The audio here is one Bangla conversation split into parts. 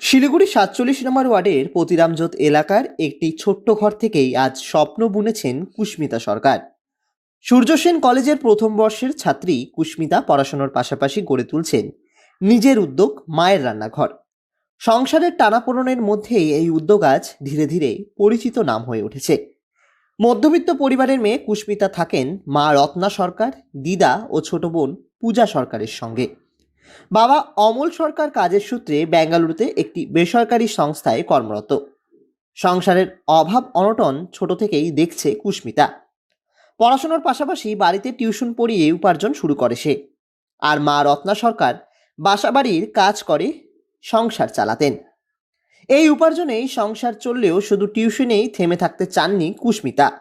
শিলিগুড়ি সাতচল্লিশ নম্বর ওয়ার্ডের পতিরামজোত এলাকার একটি ছোট্ট ঘর থেকেই আজ স্বপ্ন বুনেছেন কুস্মিতা সরকার। সূর্যসেন কলেজের প্রথম বর্ষের ছাত্রী কুস্মিতা পড়াশোনার পাশাপাশি গড়ে তুলছেন নিজের উদ্যোগ মায়ের রান্নাঘর। সংসারের টানাপোড়েনের মধ্যেই এই উদ্যোগ আজ ধীরে ধীরে পরিচিত নাম হয়ে উঠেছে। মধ্যবিত্ত পরিবারের মেয়ে কুস্মিতা থাকেন মা রত্না সরকার, দিদা ও ছোট বোন পূজা সরকারের সঙ্গে। বাবা অমল সরকার কাজের সূত্রে বেঙ্গালুরুতে একটি বেসরকারি সংস্থায় কর্মরত। সংসারের অভাব অনটন ছোট থেকেই দেখছে কুস্মিতা। পড়াশোনার পাশাপাশি বাড়িতে টিউশন পড়িয়ে উপার্জন শুরু করে সে। আর মা রত্না সরকার বাসাবাড়ির কাজ করে, সংসার চালাতেন। এই উপার্জনেই সংসার চললেও শুধু টিউশনেই থেমে থাকতে চাননি কুস্মিতা।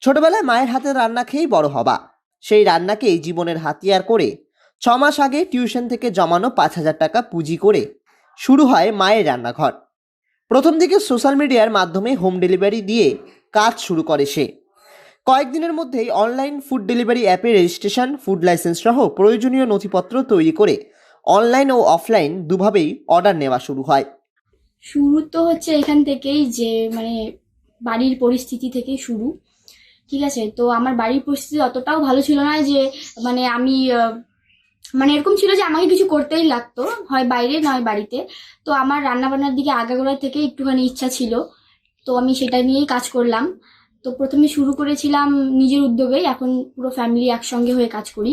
ছোটবেলায় মায়ের হাতের রান্না খেয়েই বড় হবা। সেই রান্নাকেই জীবনের হাতিয়ার করে ছ মাস আগে টিউশন থেকে জমানো পাঁচ হাজার টাকা পুঁজি করে শুরু হয় মায়ের রান্নাঘর। প্রথম দিকে সোশ্যাল মিডিয়ার মাধ্যমে হোম ডেলিভারি দিয়ে কাজ শুরু করে সে। কয়েকদিনের মধ্যেই অনলাইন ফুড ডেলিভারি অ্যাপে রেজিস্ট্রেশন, ফুড লাইসেন্স সহ প্রয়োজনীয় নথিপত্র তৈরি করে অনলাইন ও অফলাইন দুভাবেই অর্ডার নেওয়া শুরু হয়। শুরু তো হচ্ছে এখান থেকেই যে মানে বাড়ির পরিস্থিতি থেকেই শুরু। ঠিক আছে? তো আমার বাড়ির পরিস্থিতি অতটাও ভালো ছিল না যে মানে আমি মানে এরকম ছিল যে আমাকে কিছু করতেই লাগতো, হয় বাইরে নয় বাড়িতে। তো আমার রান্নাবান্নার দিকে আগাগোড়া থেকে একটুখানি ইচ্ছা ছিল। তো আমি সেটা নিয়েই কাজ করলাম। তো প্রথমে শুরু করেছিলাম নিজের উদ্যোগে এখন পুরো ফ্যামিলি একসঙ্গে হয়ে কাজ করি।